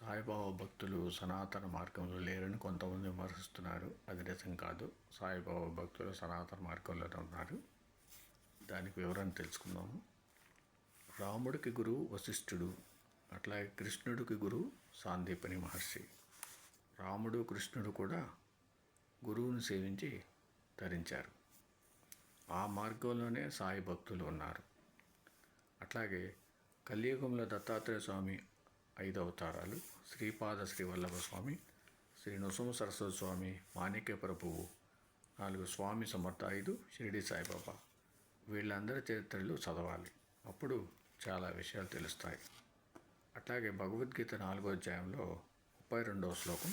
సాయిబాబా భక్తులు సనాతన మార్గంలో లేరని కొంతమంది విమర్శిస్తున్నారు. అది నిజం కాదు. సాయిబాబా భక్తులు సనాతన మార్గంలోనే ఉన్నారు. దానికి వివరణ తెలుసుకుందాము. రాముడికి గురువు వశిష్ఠుడు అట్లాగే కృష్ణుడికి గురువు సాందీపని మహర్షి. రాముడు కృష్ణుడు కూడా గురువుని సేవించి ధరించారు ఆ మార్గంలోనే సాయి భక్తులు ఉన్నారు. అట్లాగే కలియుగంలో దత్తాత్రేయ స్వామి ఐదు అవతారాలు శ్రీపాద శ్రీవల్లభ స్వామి శ్రీ నృసింహ సరస్వతి స్వామి మాణిక్య ప్రభువు నాలుగు స్వామి సమర్థ ఐదు షిరిడి సాయిబాబా. వీళ్ళందరి చరిత్రలు చదవాలి. అప్పుడు చాలా విషయాలు తెలుస్తాయి. అట్లాగే భగవద్గీత నాలుగో అధ్యాయంలో ముప్పై రెండవ శ్లోకం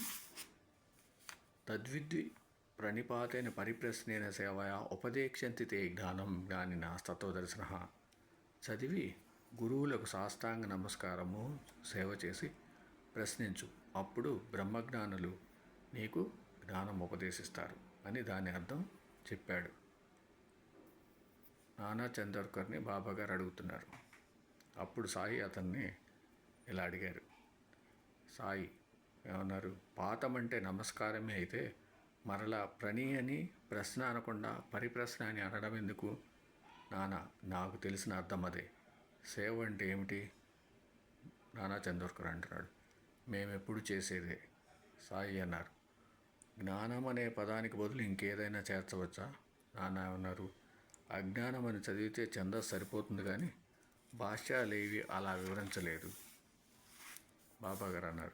తద్విద్వి ప్రణిపాతైన పరిప్రశ్నేన సేవయా ఉపదేక్షంతి తే జ్ఞానం జ్ఞానిన తత్వదర్శన చదివి గురువులకు సాష్టాంగ నమస్కారము సేవ చేసి ప్రశ్నించు. అప్పుడు బ్రహ్మజ్ఞానులు నీకు జ్ఞానం ఉపదేశిస్తారు అని దాని అర్థం చెప్పాడు. నానా చందర్కర్ని బాబాగారు అడుగుతున్నారు. అప్పుడు సాయి అతన్ని ఇలా అడిగారు. సాయి ఏమన్నారు? పాతమంటే నమస్కారమే అయితే మరలా ప్రణి అని ప్రశ్న అనకుండా పరిప్రశ్న అని అనడం ఎందుకు? నానా నాకు తెలిసిన అర్థం అదే. సేవ అంటే ఏమిటి? నానా చందోర్కర్ అంటున్నాడు. మేమెప్పుడు చేసేదే? సాయి అన్నారు. జ్ఞానం అనే పదానికి బదులు ఇంకేదైనా చేర్చవచ్చా? నాన్న అన్నారు అజ్ఞానం అని చదివితే ఛందస్సు సరిపోతుంది కానీ భాష్యాలేవి అలా వివరించలేదు. బాబా గారు అన్నారు.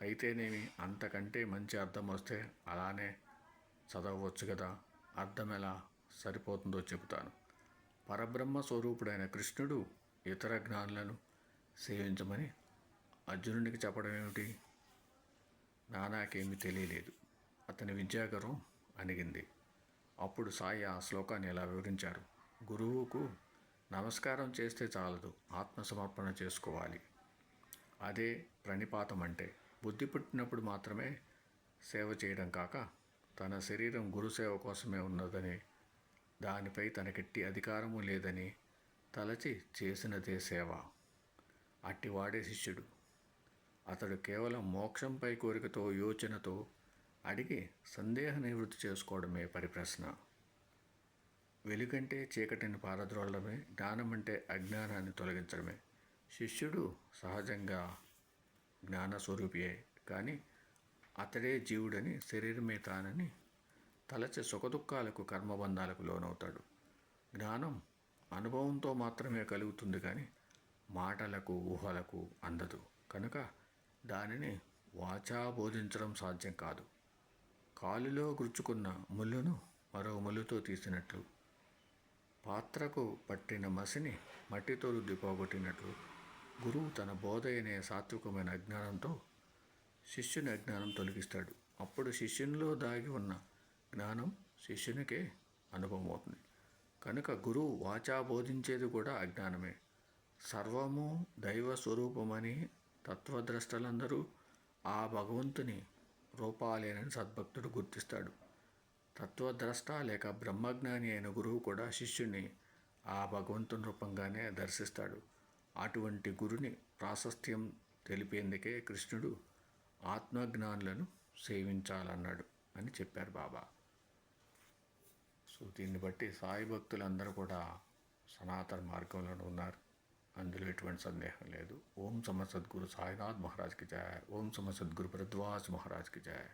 అయితేనేమి? అంతకంటే మంచి అర్థం వస్తే అలానే చదవవచ్చు కదా? అర్థం ఎలా సరిపోతుందో చెబుతాను. పరబ్రహ్మ స్వరూపుడైన కృష్ణుడు ఇతర జ్ఞానులను సేవించమని అర్జునుడికి చెప్పడం ఏమిటి? నానాకేమీ తెలియలేదు. అతని విద్యాగర్వం అణిగింది. అప్పుడు సాయి ఆ శ్లోకాన్ని ఇలా వివరించారు? గురువుకు నమస్కారం చేస్తే చాలదు. ఆత్మసమర్పణ చేసుకోవాలి. అదే ప్రణిపాతం అంటే బుద్ధి పుట్టినప్పుడు మాత్రమే సేవ చేయడం కాక తన శరీరం గురుసేవ కోసమే ఉన్నదని దానిపై తనకెట్టి అధికారము లేదని తలచి చేసినదే సేవ. అట్టివాడే శిష్యుడు. అతడు కేవలం మోక్షంపై కోరికతో యోచనతో అడిగి సందేహ నివృత్తి చేసుకోవడమే పరిప్రశ్న. వెలుగంటే చీకటిని పారద్రోలడమే జ్ఞానం అంటే అజ్ఞానాన్ని తొలగించడమే. శిష్యుడు సహజంగా జ్ఞానస్వరూపియే కానీ అతడే జీవుడని శరీరమే తానని తలచి సుఖదుఖాలకు కర్మబంధాలకు లోనవుతాడు. జ్ఞానం అనుభవంతో మాత్రమే కలుగుతుంది కానీ మాటలకు ఊహలకు అందదు. కనుక దానిని వాచా బోధించడం సాధ్యం కాదు. కాలులో గుచ్చుకున్న ముళ్ళును మరో ముళ్ళుతో తీసినట్లు పాత్రకు పట్టిన మసిని మట్టితో రుద్ది పోగొట్టినట్లు గురువు తన బోధ అనే సాత్వికమైన అజ్ఞానంతో శిష్యుని అజ్ఞానం తొలగిస్తాడు. అప్పుడు శిష్యునిలో దాగి ఉన్న జ్ఞానం శిష్యునికే అనుభవం అవుతుంది కనుక గురువు వాచా బోధించేది కూడా అజ్ఞానమే. సర్వము దైవ స్వరూపమని తత్వద్రష్టలందరూ ఆ భగవంతుని రూపాలేనని సద్భక్తుడు గుర్తిస్తాడు. తత్వద్రష్ట లేక బ్రహ్మజ్ఞాని అయిన గురువు కూడా శిష్యుని ఆ భగవంతుని రూపంగానే దర్శిస్తాడు. అటువంటి గురుని ప్రాశస్త్యం తెలిపేందుకే కృష్ణుడు ఆత్మజ్ఞానులను సేవించాలన్నాడు అని చెప్పారు బాబా. సో దీన్ని బట్టి సాయి భక్తులందరూ కూడా సనాతన మార్గంలో ఉన్నారు. అందులో ఎటువంటి సందేహం లేదు. ఓం సమ సద్గురు సాయినాథ్ మహారాజ్కి జాయ్. ఓం సమ సద్గురు భరద్వాజ్ మహారాజ్కి జాయ్.